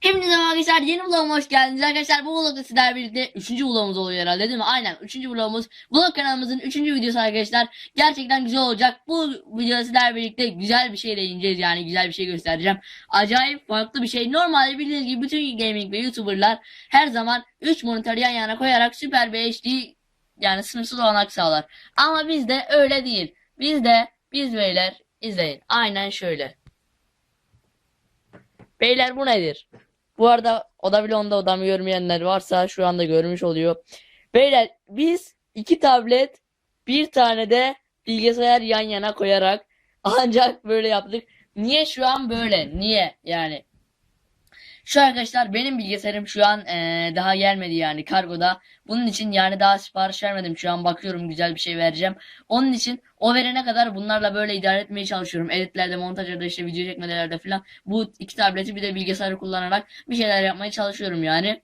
Hepinize arkadaşlar yeni vloguma hoş geldiniz arkadaşlar bu vlogda sizlerle birlikte 3. vlogumuz oluyor herhalde değil mi? Aynen 3. vlogumuz vlog kanalımızın 3. videosu arkadaşlar gerçekten güzel olacak bu videoda sizlerle birlikte güzel bir şey değineceğiz yani güzel bir şey göstereceğim acayip farklı bir şey normalde bildiğiniz gibi bütün gaming ve youtuberlar her zaman 3 monitör yan yana koyarak süper bir HD yani sınırsız olanak sağlar ama bizde öyle değil bizde biz beyler izleyin aynen şöyle Beyler bu nedir? Bu arada oda bile onda odamı görmeyenler varsa şu anda görmüş oluyor. Beyler biz iki tablet bir tane de bilgisayar yan yana koyarak ancak böyle yaptık. Niye şu an böyle? Niye? Yani şu arkadaşlar benim bilgisayarım şu an eee, daha gelmedi yani kargoda. Bunun için yani daha sipariş vermedim. Şu an bakıyorum güzel bir şey vereceğim. Onun için o verene kadar bunlarla böyle idare etmeye çalışıyorum. Editlerde, montajlarda işte video çekmelerde falan. Bu iki tableti bir de bilgisayarı kullanarak bir şeyler yapmaya çalışıyorum yani.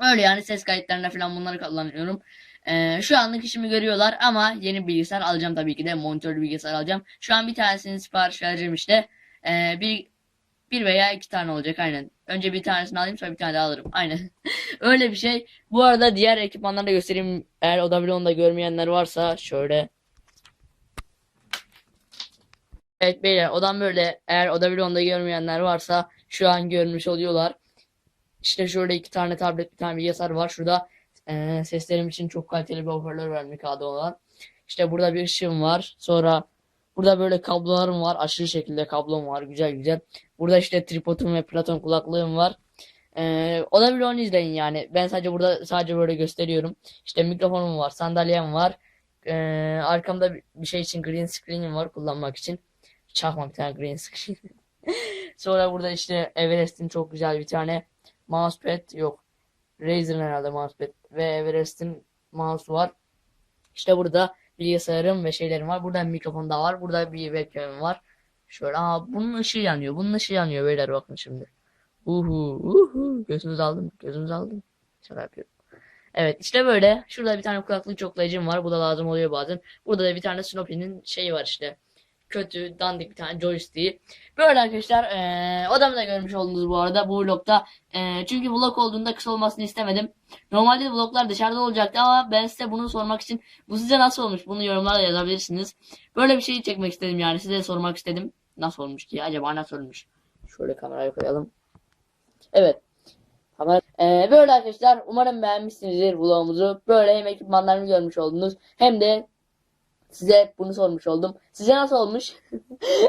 Öyle yani ses kayıtlarında falan bunları kullanıyorum. Ee, şu anlık işimi görüyorlar ama yeni bilgisayar alacağım tabii ki de monitörlü bilgisayar alacağım. Şu an bir tanesini sipariş vereceğim işte. Ee, bir bir veya iki tane olacak aynen. Önce bir tanesini alayım sonra bir tane daha alırım. Aynen. Öyle bir şey. Bu arada diğer ekipmanları da göstereyim. Eğer oda bloğunda görmeyenler varsa şöyle. Evet beyler odam böyle. Eğer oda bloğunda görmeyenler varsa şu an görmüş oluyorlar. İşte şurada iki tane tablet bir tane bilgisayar var. Şurada eee, seslerim için çok kaliteli bir hoparlör var Mikado olan. İşte burada bir ışığım var. Sonra burada böyle kablolarım var. Aşırı şekilde kablom var. Güzel güzel. Burada işte tripodum ve Platon kulaklığım var. Ee, o da bir onu izleyin yani. Ben sadece burada sadece böyle gösteriyorum. İşte mikrofonum var, sandalyem var. Ee, arkamda bir şey için green screen'im var kullanmak için. Çakma bir tane green screen. Sonra burada işte Everest'in çok güzel bir tane mousepad yok. Razer'ın herhalde mousepad ve Everest'in mouse var. İşte burada bilgisayarım ve şeylerim var. Burada mikrofon da var. Burada bir webcam'im var. Şöyle aa bunun ışığı yanıyor. Bunun ışığı yanıyor beyler bakın şimdi. Uhu uhu gözünüzü aldım. Gözünüzü aldım. Şaka yapıyorum. Evet işte böyle. Şurada bir tane kulaklık çoklayıcım var. Bu da lazım oluyor bazen. Burada da bir tane Snoopy'nin şeyi var işte. Kötü, dandik bir tane joystick'i. Böyle arkadaşlar eee odamı da görmüş oldunuz bu arada bu vlogda. Eee, çünkü vlog olduğunda kısa olmasını istemedim. Normalde vloglar dışarıda olacaktı ama ben size bunu sormak için bu size nasıl olmuş bunu yorumlara yazabilirsiniz. Böyle bir şey çekmek istedim yani size sormak istedim. Nasıl olmuş ki acaba nasıl olmuş? Şöyle kamerayı koyalım. Evet. Kamera. Ee, böyle arkadaşlar umarım beğenmişsinizdir vlogumuzu. Böyle hem ekipmanlarını görmüş oldunuz hem de size bunu sormuş oldum. Size nasıl olmuş?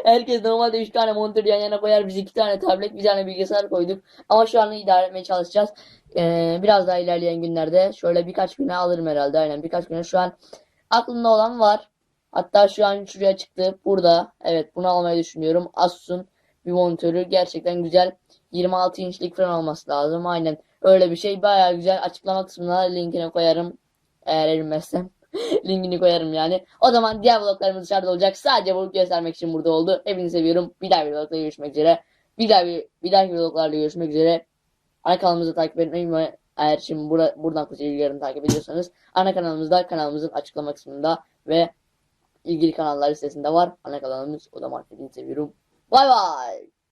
Herkes normalde 3 tane monitör yan yana koyar. Biz 2 tane tablet, bir tane bilgisayar koyduk. Ama şu an idare etmeye çalışacağız. Ee, biraz daha ilerleyen günlerde şöyle birkaç güne alırım herhalde. Aynen birkaç güne. Şu an aklımda olan var. Hatta şu an şuraya çıktı. Burada. Evet bunu almayı düşünüyorum. Asus'un bir monitörü. Gerçekten güzel. 26 inçlik falan olması lazım. Aynen. Öyle bir şey. Bayağı güzel. Açıklama kısmına linkini koyarım. Eğer erimezsem. Linkini koyarım yani. O zaman diğer vloglarımız dışarıda olacak. Sadece bunu göstermek için burada oldu. Hepinizi seviyorum. Bir daha bir vlogda görüşmek üzere. Bir daha bir, bir dahaki vloglarda görüşmek üzere. Ana kanalımızı takip etmeyi ve eğer şimdi bura, buradan kutu bilgilerini takip ediyorsanız ana kanalımızda kanalımızın açıklama kısmında ve ilgili kanallar listesinde var. Ana kanalımız o da marketini seviyorum. Bay bay.